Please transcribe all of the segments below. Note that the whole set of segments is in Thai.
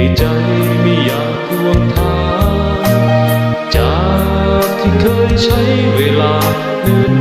ให้ใจไม่อยากพวงทางจากที่เคยใช้เวลาเนิ่น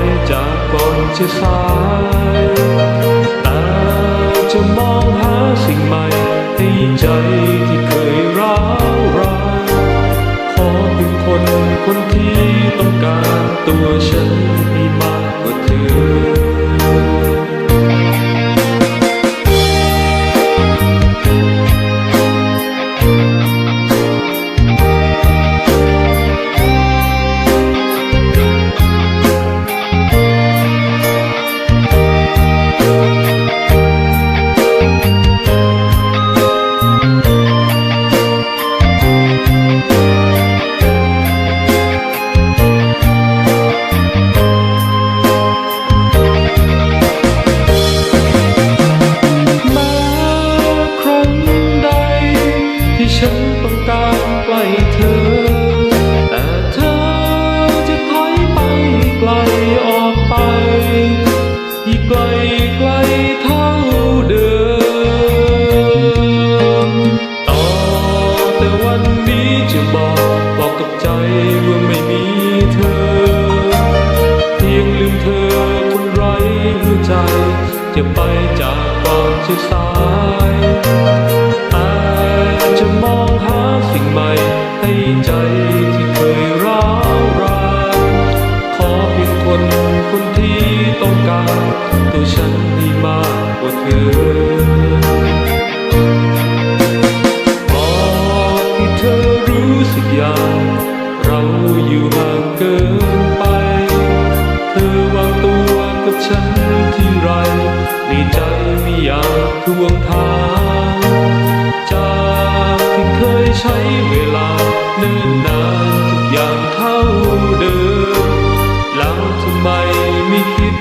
จะไปจากก่อนจะสายแต่จะมองหาสิ่งใหม่ให้ใจที่เคยร้าวรานขอเป็นคนคนที่ต้องการตัวฉันให้มา จะไปจากก่อนจะสายอาจจะมองหาสิ่งใหม่ให้ใจที่เคยร้าวรานขอเพียงคนคนที่ต้องการ ตัวฉันให้มากกว่าเธอ ฉันที่ไรในใจไม่อยากทวงทางจากที่เคยใช้เวลาเนิ่นนานทุกอย่างเท่าเดิมแล้วทำไมไม่คิด